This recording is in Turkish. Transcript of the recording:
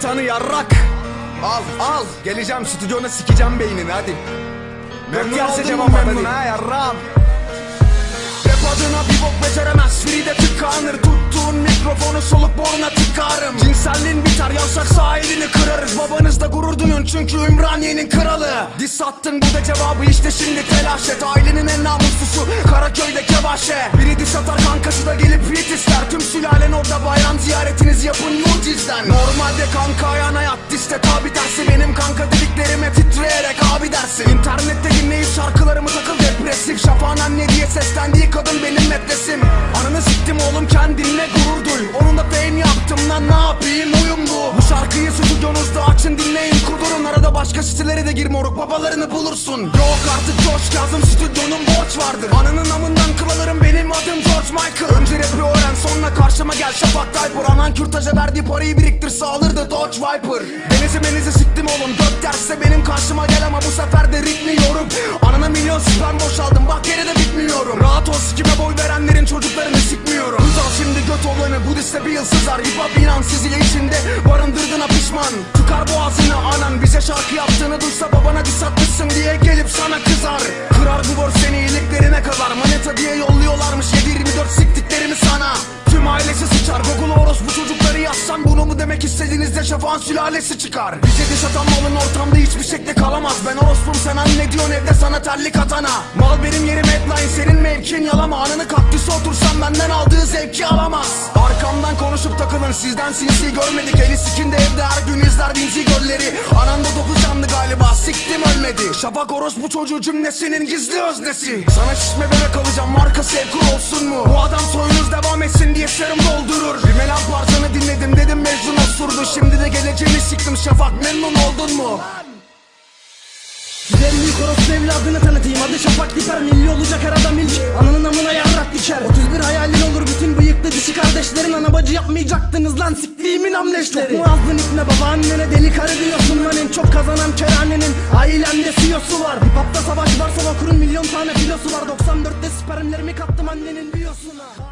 tanı yarrak. Al al. Geleceğim stüdyona sikeceğim beynini hadi. Memnun cevap mu memnun? ha yarram Rap adına bir bok beceremez Free de tıkanır. Tuttuğun mikrofonu soluk boruna tıkarım. Cinselliğin biter yavşak sahilini kırarız. Babanızda gurur duyun çünkü Ümraniye'nin kralı. Diss attın bu da cevabı işte şimdi telaş et. Ailenin en namuslusu Karaköy'de kevaşe Biri diss atar kankası da gelip hit ister. Tüm sülalen orada bayram ziyaretinizi yapın mucizden Normalde kanka ayağına yat diste tabi tersi. Benim kanka dediklerime titreyerek abi dersin. İnternette dinleyip şarkılarımı takıl depresif. Şafağın anne diye seslendiği kadın benim metresim Ananı siktim oğlum kendinle gurur duy. Onun da fame yaptım lan ne yapayım uyum bu. Bu şarkıyı stüdyonuzda açın dinleyin kurdurun. Arada başka sitelere de gir moruk babalarını bulursun. Yok artık coş lazım stüdyonun borç vardır. Ananın amından kılalırım benim adım George Michael. Önce rapi sonra karşıma gel Şafak Tayfur Anan kürtaja verdiği parayı biriktir sağlardı Dodge Viper. Denizi menizi siktim oğlum. Dört derse benim karşıma gel ama bu sefer de ritmiyorum Anana milyon sperm boşaldım bak geri de bitmiyorum. Rahat ol sikime boy verenlerin çocuklarını sikmiyorum. Tuz al şimdi göt olanı bu liste bir yıl sızar Hip hop inan sizi içinde. Barındırdığına pişman. Tıkar boğazını anan. Bize şarkı yaptığını duysa babana diss atmışsın diye gelip sana kızar. Kırar bu bor seni iyiliklerine kadar. Maneta diye demek istediğinizde şafağın sülalesi çıkar. Bize diş atan malın ortamda hiçbir şekilde kalamaz. Ben orospum sen anne diyorsun evde sana terlik atana. Mal benim yerim headline senin mevkin yalama. Anını kaktüse otursam benden aldığı zevki alamaz. Arkamdan konuşup takılın sizden sinsi görmedik. Eli sikinde evde her gün izler binci gölleri. Ananda dokuz canlı galiba siktim ölmedi. Şafak orospu çocuğu cümlesinin gizli öznesi. Sana şişme bebek alacağım markası Evkur olsun mu? Bu adam soyunuz devam etsin diye serum doldurur Osurdu Şimdi de geleceğini siktim. Şafak memnun oldun mu? En büyük orospu evladını tanıtayım. Adı Şafak Diper milli olacak her adam ilk. Ananın amına yarrak diker. 31 hayalin olur bütün bıyıklı dişi kardeşlerin Ana bacı yapmayacaktınız lan. Siktiğimin amleşleri. Çok mu azdın ipne babaannene deli karı diyorsun lan. En çok kazanan kerhanenin ailende CEO'su var. Hip hopta savaş var sova kurun milyon tane filosu var. 94'te spermlerimi kattım annenin biyosuna